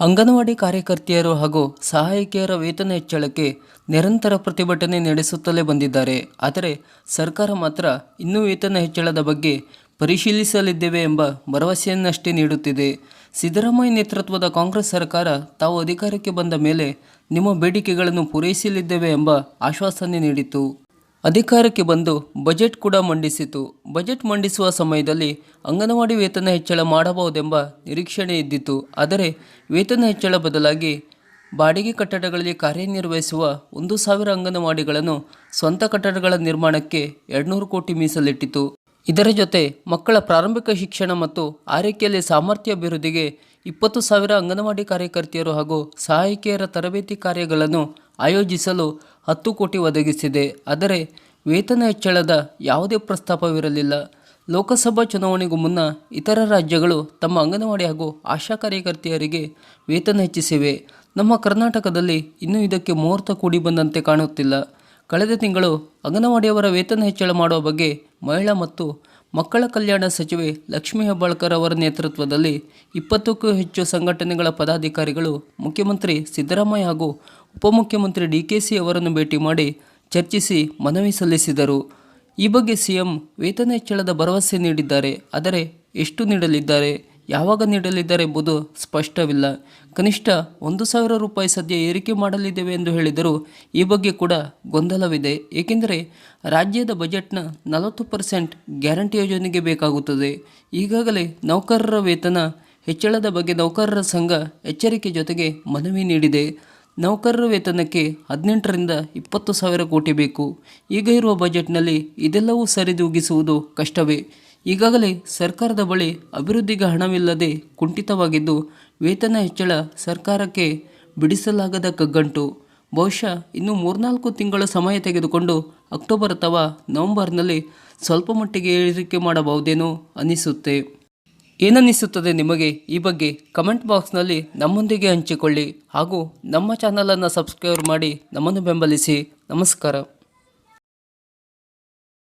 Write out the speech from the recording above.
ಅಂಗನವಾಡಿ ಕಾರ್ಯಕರ್ತೆಯರು ಹಾಗೂ ಸಹಾಯಕಿಯರ ವೇತನ ಹೆಚ್ಚಳಕ್ಕೆ ನಿರಂತರ ಪ್ರತಿಭಟನೆ ನಡೆಸುತ್ತಲೇ ಬಂದಿದ್ದಾರೆ. ಆದರೆ ಸರ್ಕಾರ ಮಾತ್ರ ಇನ್ನೂ ವೇತನ ಹೆಚ್ಚಳದ ಬಗ್ಗೆ ಪರಿಶೀಲಿಸಲಿದ್ದೇವೆ ಎಂಬ ಭರವಸೆಯನ್ನಷ್ಟೇ ನೀಡುತ್ತಿದೆ. ಸಿದ್ದರಾಮಯ್ಯ ನೇತೃತ್ವದ ಕಾಂಗ್ರೆಸ್ ಸರ್ಕಾರ ತಾವು ಅಧಿಕಾರಕ್ಕೆ ಬಂದ ಮೇಲೆ ನಿಮ್ಮ ಬೇಡಿಕೆಗಳನ್ನು ಪೂರೈಸಲಿದ್ದೇವೆ ಎಂಬ ಆಶ್ವಾಸನೆ ನೀಡಿತು ಅಧಿಕಾರಕ್ಕೆ ಬಂದು ಬಜೆಟ್ ಕೂಡ ಮಂಡಿಸಿತು. ಬಜೆಟ್ ಮಂಡಿಸುವ ಸಮಯದಲ್ಲಿ ಅಂಗನವಾಡಿ ವೇತನ ಹೆಚ್ಚಳ ಮಾಡಬಹುದೆಂಬ ನಿರೀಕ್ಷಣೆ ಇದ್ದಿತು. ಆದರೆ ವೇತನ ಹೆಚ್ಚಳ ಬದಲಾಗಿ ಬಾಡಿಗೆ ಕಟ್ಟಡಗಳಲ್ಲಿ ಕಾರ್ಯನಿರ್ವಹಿಸುವ ಒಂದು ಸಾವಿರ ಅಂಗನವಾಡಿಗಳನ್ನು ಸ್ವಂತ ಕಟ್ಟಡಗಳ ನಿರ್ಮಾಣಕ್ಕೆ ಎರಡುನೂರು ಕೋಟಿ ಮೀಸಲಿಟ್ಟಿತು. ಇದರ ಜೊತೆ ಮಕ್ಕಳ ಪ್ರಾರಂಭಿಕ ಶಿಕ್ಷಣ ಮತ್ತು ಆರೈಕೆಯಲ್ಲಿ ಸಾಮರ್ಥ್ಯ ಅಭಿವೃದ್ಧಿಗೆ ಇಪ್ಪತ್ತು ಸಾವಿರ ಅಂಗನವಾಡಿ ಕಾರ್ಯಕರ್ತೆಯರು ಹಾಗೂ ಸಹಾಯಕಿಯರ ತರಬೇತಿ ಕಾರ್ಯಗಳನ್ನು ಆಯೋಜಿಸಲು ಹತ್ತು ಕೋಟಿ ಒದಗಿಸಿದೆ. ಆದರೆ ವೇತನ ಹೆಚ್ಚಳದ ಯಾವುದೇ ಪ್ರಸ್ತಾಪವಿರಲಿಲ್ಲ. ಲೋಕಸಭಾ ಚುನಾವಣೆಗೂ ಮುನ್ನ ಇತರ ರಾಜ್ಯಗಳು ತಮ್ಮ ಅಂಗನವಾಡಿ ಹಾಗೂ ಆಶಾ ಕಾರ್ಯಕರ್ತೆಯರಿಗೆ ವೇತನ ಹೆಚ್ಚಿಸಿವೆ. ನಮ್ಮ ಕರ್ನಾಟಕದಲ್ಲಿ ಇನ್ನೂ ಇದಕ್ಕೆ ಮುಹೂರ್ತ ಕೂಡಿ ಬಂದಂತೆ ಕಾಣುತ್ತಿಲ್ಲ. ಕಳೆದ ತಿಂಗಳು ಅಂಗನವಾಡಿಯವರ ವೇತನ ಹೆಚ್ಚಳ ಮಾಡುವ ಬಗ್ಗೆ ಮಹಿಳಾ ಮತ್ತು ಮಕ್ಕಳ ಕಲ್ಯಾಣ ಸಚಿವೆ ಲಕ್ಷ್ಮೀ ಹೆಬ್ಬಾಳ್ಕರ್ ಅವರ ನೇತೃತ್ವದಲ್ಲಿ ಇಪ್ಪತ್ತಕ್ಕೂ ಹೆಚ್ಚು ಸಂಘಟನೆಗಳ ಪದಾಧಿಕಾರಿಗಳು ಮುಖ್ಯಮಂತ್ರಿ ಸಿದ್ದರಾಮಯ್ಯ ಹಾಗೂ ಉಪಮುಖ್ಯಮಂತ್ರಿ ಡಿ ಕೆ ಸಿ ಅವರನ್ನು ಭೇಟಿ ಮಾಡಿ ಚರ್ಚಿಸಿ ಮನವಿ ಸಲ್ಲಿಸಿದರು. ಈ ಬಗ್ಗೆ ಸಿಎಂ ವೇತನ ಹೆಚ್ಚಳದ ಭರವಸೆ ನೀಡಿದ್ದಾರೆ. ಆದರೆ ಎಷ್ಟು ನೀಡಲಿದ್ದಾರೆ, ಯಾವಾಗ ನೀಡಲಿದ್ದಾರೆ ಎಂಬುದು ಸ್ಪಷ್ಟವಿಲ್ಲ. ಕನಿಷ್ಠ ಒಂದು ಸಾವಿರ ರೂಪಾಯಿ ಸದ್ಯ ಏರಿಕೆ ಮಾಡಲಿದ್ದೇವೆ ಎಂದು ಹೇಳಿದರು ಈ ಬಗ್ಗೆ ಕೂಡ ಗೊಂದಲವಿದೆ. ಏಕೆಂದರೆ ರಾಜ್ಯದ ಬಜೆಟ್ನ ನಲವತ್ತು ಪರ್ಸೆಂಟ್ ಗ್ಯಾರಂಟಿ ಯೋಜನೆಗೆ ಬೇಕಾಗುತ್ತದೆ. ಈಗಾಗಲೇ ನೌಕರರ ವೇತನ ಹೆಚ್ಚಳದ ಬಗ್ಗೆ ನೌಕರರ ಸಂಘ ಎಚ್ಚರಿಕೆ ಜೊತೆಗೆ ಮನವಿ ನೀಡಿದೆ. ನೌಕರರ ವೇತನಕ್ಕೆ ಹದಿನೆಂಟರಿಂದ ಇಪ್ಪತ್ತು ಸಾವಿರ ಕೋಟಿ ಬೇಕು. ಈಗ ಇರುವ ಬಜೆಟ್ನಲ್ಲಿ ಇದೆಲ್ಲವೂ ಸರಿದೂಗಿಸುವುದು ಕಷ್ಟವೇ. ಈಗಾಗಲೇ ಸರ್ಕಾರದ ಬಳಿ ಅಭಿವೃದ್ಧಿಗೆ ಹಣವಿಲ್ಲದೆ ಕುಂಠಿತವಾಗಿದ್ದು, ವೇತನ ಹೆಚ್ಚಳ ಸರ್ಕಾರಕ್ಕೆ ಬಿಡಿಸಲಾಗದ ಕಗ್ಗಂಟು. ಬಹುಶಃ ಇನ್ನು ಮೂರ್ನಾಲ್ಕು ತಿಂಗಳ ಸಮಯ ತೆಗೆದುಕೊಂಡು ಅಕ್ಟೋಬರ್ ಅಥವಾ ನವೆಂಬರ್ನಲ್ಲಿ ಸ್ವಲ್ಪ ಮಟ್ಟಿಗೆ ಏರಿಕೆ ಮಾಡಬಹುದೇನೋ ಅನಿಸುತ್ತೆ. ಏನನ್ನಿಸುತ್ತದೆ ನಿಮಗೆ ಈ ಬಗ್ಗೆ ಕಮೆಂಟ್ ಬಾಕ್ಸ್ನಲ್ಲಿ ನಮ್ಮೊಂದಿಗೆ ಹಂಚಿಕೊಳ್ಳಿ ಹಾಗೂ ನಮ್ಮ ಚಾನಲನ್ನು ಸಬ್ಸ್ಕ್ರೈಬ್ ಮಾಡಿ ನಮ್ಮನ್ನು ಬೆಂಬಲಿಸಿ. ನಮಸ್ಕಾರ.